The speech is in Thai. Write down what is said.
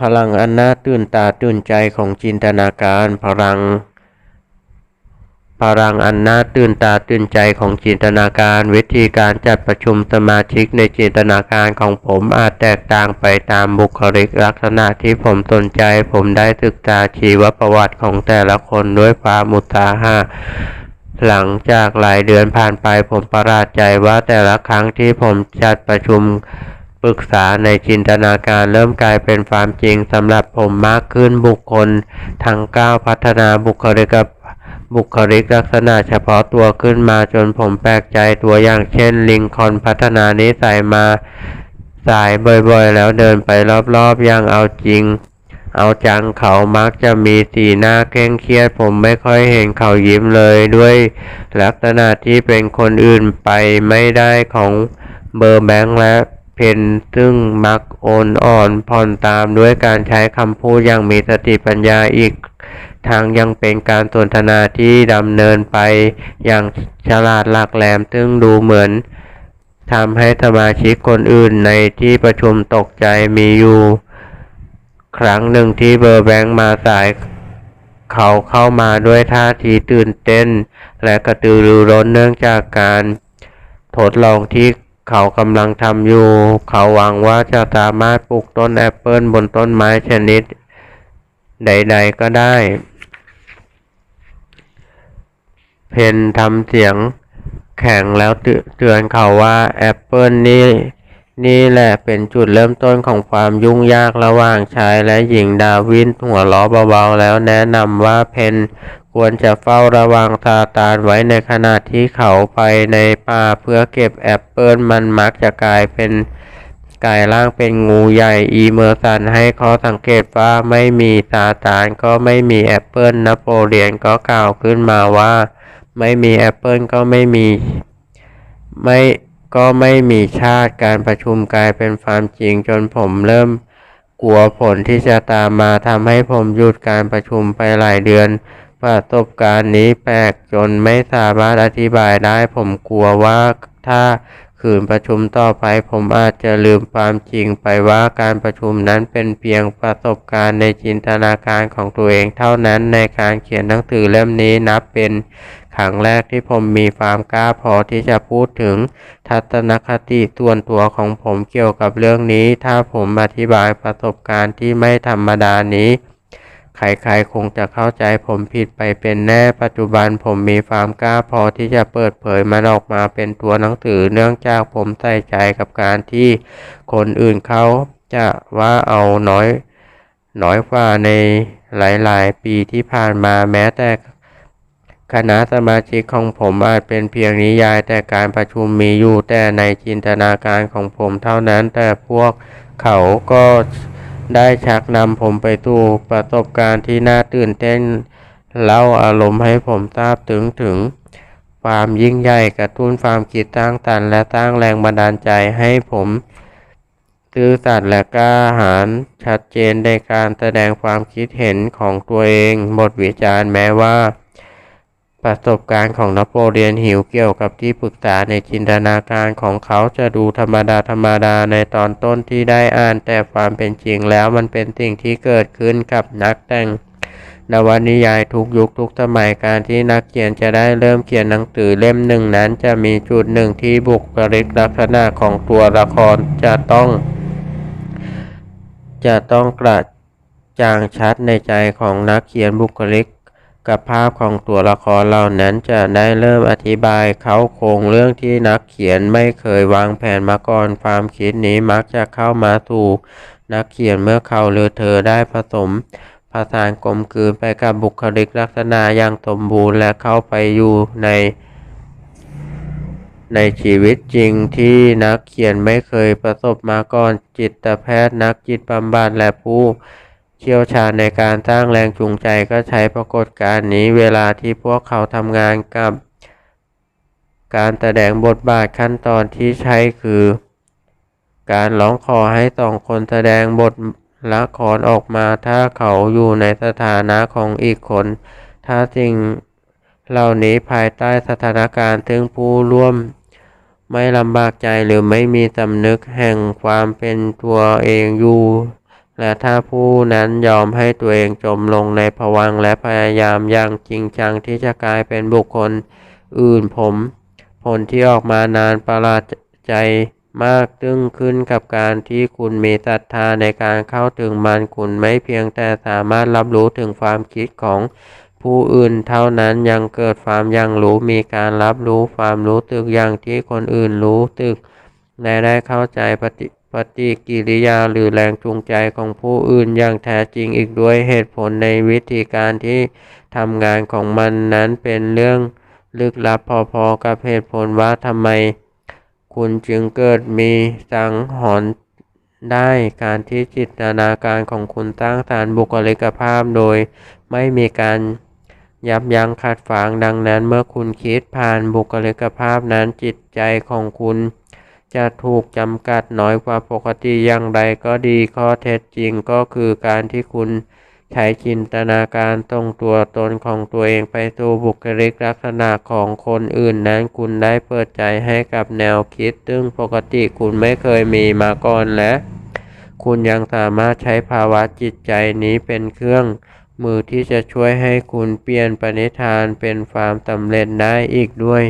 พลังอันน่าตื่นตาตื่นใจของจินตนาการพลัง พลังอันน่าตื่นตาตื่นใจของจินตนาการ วิธีการจัดประชุมสมาชิกในจินตนาการของผมอาจแตกต่างไปตามบุคลิกลักษณะที่ผมสนใจ ผมได้ศึกษาชีวประวัติของแต่ละคนด้วยความมุตาหะหลังจากหลายเดือนผ่านไปผมประหลาดใจว่าแต่ละครั้งที่ผมจัดประชุม ปรึกษาในจินตนาการเริ่มกลายเป็นความจริงสำหรับผมมากขึ้นบุคคล ทั้งก้าวพัฒนาบุคลิกบุคลิกลักษณะเฉพาะตัวขึ้นมาจนผมแปลกใจตัวอย่างเช่น ลิงคอนพัฒนานิสัยมาสายบ่อยๆ แล้วเดินไปรอบๆอย่างเอาจริง เอาจังเขามักจะมีสีหน้าเคร่งเครียด ผมไม่ค่อยเห็นเขายิ้มเลยด้วยลักษณะที่เป็นคนอื่นไปไม่ได้ของเบอร์แบงค์และ เพนซึ่งมักโอนอ่อนผ่อนตามด้วยการใช้คำพูดอย่างมีสติปัญญาอีกทางยังเป็นการสนทนาที่ดำเนินไปอย่างฉลาดหลักแหลม ซึ่งดูเหมือนทำให้สมาชิกคนอื่นในที่ประชุมตกใจมีอยู่ ครั้งหนึ่งที่เบอร์แบงค์มาสาย เขาเข้ามาด้วยท่าทีตื่นเต้น และกระตือรือร้นเนื่องจากการทดลองที่ เขากำลังทำอยู่ เขาหวังว่าจะสามารถปลูกต้นแอปเปิลบนต้นไม้ชนิด ใด ๆ ก็ได้ เพนทำเสียงแข็งแล้วเตือนเขาว่าแอปเปิลนี่นี่แหละเป็นจุดเริ่มต้นของความยุ่งยากระหว่างชายและหญิงดาวินหัวล้อเบาๆแล้วแนะนำว่าเพน ควรจะเฝ้าระวังซาตานไว้ในขณะที่เขาไปในป่าเพื่อเก็บแอปเปิลมันมักจะกลายเป็นกลายร่างเป็นงูใหญ่อีเมอร์สันให้ข้อสังเกตว่าไม่มีซาตานก็ไม่มีแอปเปิลนโปเลียนก็กล่าวขึ้นมาว่า ไม่มีแอปเปิลก็ไม่มีไม่ก็ไม่มีชาติการประชุมกลายเป็นความจริงจนผมเริ่มกลัวผลที่จะตามมาทำให้ผมหยุดการประชุมไปหลายเดือน ประสบการณ์นี้แปลกจนไม่สามารถอธิบายได้ผมกลัวว่าถ้าขืนประชุมต่อไปผมอาจจะลืมความจริงไปว่าการประชุมนั้นเป็นเพียงประสบการณ์ในจินตนาการของตัวเองเท่านั้นในการเขียนหนังสือเล่มนี้นับเป็นครั้งแรกที่ผมมีความกล้าพอที่จะพูดถึงทัศนคติส่วนตัวของผมเกี่ยวกับเรื่องนี้ ถ้าผมอธิบายประสบการณ์ที่ไม่ธรรมดานี้ ใครๆคงจะเข้าใจผมผิดไปเป็นแน่ปัจจุบันผมมีความกล้าพอที่จะเปิดเผยมันออกมาเป็นตัวหนังสือเนื่องจากผมใส่ใจกับการที่คนอื่นเขาจะว่าเอาน้อยน้อยกว่าในหลายๆ ปีที่ผ่านมาแม้แต่คณะสมาชิกของผมอาจเป็นเพียงนิยายแต่การประชุมมีอยู่แต่ในจินตนาการของผมเท่านั้นแต่พวกเขาก็ ได้ชักนำผมไปสู่ประสบการณ์ที่น่าตื่นเต้นเล่าอารมณ์ให้ผมทราบถึงถึงความยิ่งใหญ่กระตุ้นความคิดตั้งตันและสร้างแรงบันดาลใจให้ผมซื่อสัตย์และกล้าหาญชัดเจนในการแสดงความคิดเห็นของตัวเอง บทวิจารณ์แม้ว่า ประสบการณ์ของนโปเลียนหิวเกี่ยวกับที่ปรึกษาในจินตนาการของเขาจะดูธรรมดาธรรมดาในตอนต้นที่ได้อ่าน แต่ความเป็นจริงแล้วมันเป็นสิ่งที่เกิดขึ้นกับนักแต่งนวนิยายทุกยุคทุกสมัยการที่นักเขียนจะได้เริ่มเขียนหนังสือเล่มหนึ่งนั้น จะมีจุดหนึ่งที่บุคลิกลักษณะของตัวละครจะต้อง จะต้องกระจ่างชัดในใจของนักเขียนบุคลิก กับภาพของตัวละครเหล่านั้นจะได้เริ่มอธิบายเขาโครงเรื่องที่นักเขียนไม่เคยวางแผนมาก่อนความคิดนี้มักจะเข้ามาถูก นักเขียนเมื่อเขาหรือเธอได้ผสมผสานกลมกลืนไปกับบุคลิกลักษณะอย่างสมบูรณ์และเข้าไปอยู่ใน ในชีวิตจริงที่นักเขียนไม่เคยประสบมาก่อนจิตแพทย์นักจิตบำบัดและผู้ เชี่ยวชาญในการสร้างแรงจูงใจก็ใช้ปรากฏการณ์นี้เวลาที่พวกเขาทำงานกับ การแสดงบทบาทขั้นตอนที่ใช้คือ การร้องขอให้สองคนแสดงบทละครออกมาถ้าเขาอยู่ในสถานะของอีกคน ถ้าสิ่งเหล่านี้ภายใต้สถานการณ์ถึงผู้ร่วมไม่ลำบากใจหรือไม่มีสำนึกแห่งความเป็นตัวเองอยู่ และถ้าผู้นั้นยอมให้ตัวเองจมลงในภวังและพยายามอย่างจริงจังที่จะกลายเป็นบุคคลอื่นผม ผลที่ออกมานานประหลาดใจมากตึงขึ้นกับการที่คุณมีศรัทธาในการเข้าถึงมันคุณไม่เพียงแต่สามารถรับรู้ถึงความคิดของผู้อื่นเท่านั้นยังเกิดความยังรู้มีการรับรู้ความรู้ตึกอย่างที่คนอื่นรู้ตึกและได้เข้าใจปฏิ ฏิกิริยาหรือแรงจูงใจของผู้อื่นอย่างแท้จริงอีกด้วยเหตุผลในวิธีการที่ทำงานของมันนั้นเป็นเรื่องลึกลับพอๆกับเหตุผลว่าทำไม คุณจึงเกิดมีสังหรณ์ได้การที่จิตนาการของคุณสร้างสรรบุคลิกภาพโดย ไม่มีการยับยั้งขัดขวางดังนั้นเมื่อคุณคิดผ่านบุคลิกภาพนั้นจิตใจของคุณ จะถูกจำกัดน้อยกว่าปกติอย่างไรก็ดีข้อเท็จจริงก็คือการที่คุณใช้จินตนาการตรงตัวตนของตัวเองไปสู่บุคลิกลักษณะของคนอื่นนั้นคุณได้เปิดใจให้กับแนวคิด ซึ่งปกติคุณไม่เคยมีมาก่อนและคุณยังสามารถใช้ภาวะจิตใจนี้เป็นเครื่องมือที่จะช่วยให้คุณเปลี่ยนปณิธานเป็นความสำเร็จได้อีกด้วย